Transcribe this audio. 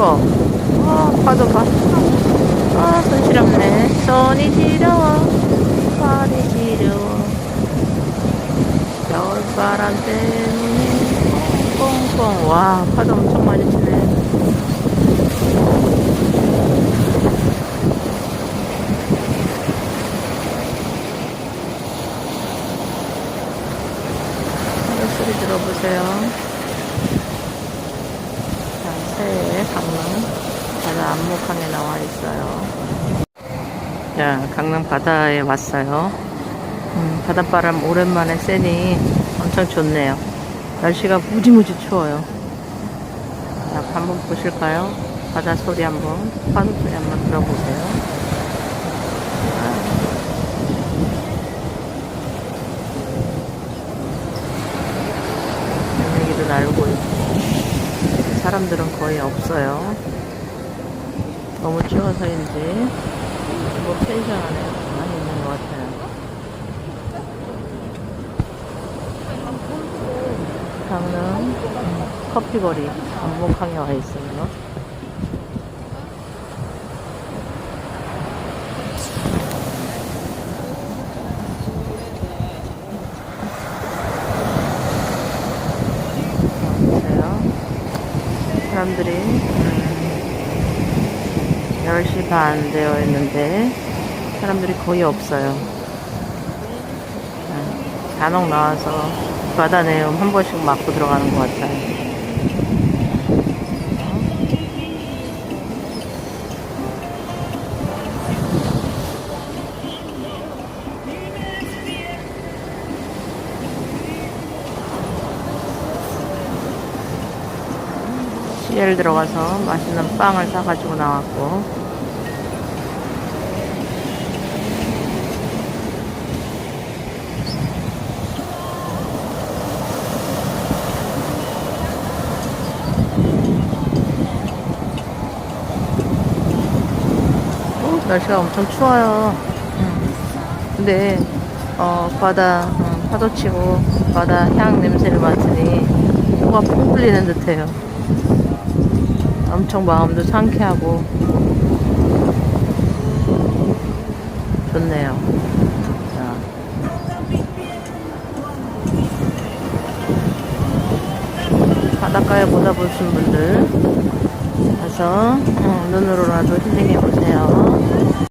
추워. 아, 파도 봐. 아, 손 시렵네. 손이 시려워. 발이 시려워. 겨울바람 때문에 꽁꽁. 와, 파도 엄청 많이 치네. 소리 들어보세요. 자, 새해 강릉 바다 안목항에 나와 있어요. 자, 강릉 바다에 왔어요. 음, 바닷바람 오랜만에 쐬니 엄청 좋네요. 날씨가 무지무지 추워요. 자, 한번 보실까요? 바다 소리 한번, 파도 소리 한번 들어보세요. 분위기도 날고 있고, 사람들은 거의 없어요. 너무 추워서인지, 뭐 펜션 안에 많이 있는 것 같아요. 강릉 음, 커피거리 안목항에 와 있어요. 사람들이 음, 10시 반 되어 있는데 사람들이 거의 없어요. 네, 간혹 나와서 바다 내음 한 번씩 맞고 들어가는 것 같아요. CL 들어가서 맛있는 빵을 사가지고 나왔고 날씨가 엄청 추워요. 음. 근데 어, 바다 음, 파도 치고 바다 향 냄새를 맡으니 코가 펑 뚫리는 듯해요. 엄청 마음도 상쾌하고 좋네요. 자. 바닷가에 보다 보신 분들 가서 어, 눈으로 라도 힐링해 보세요.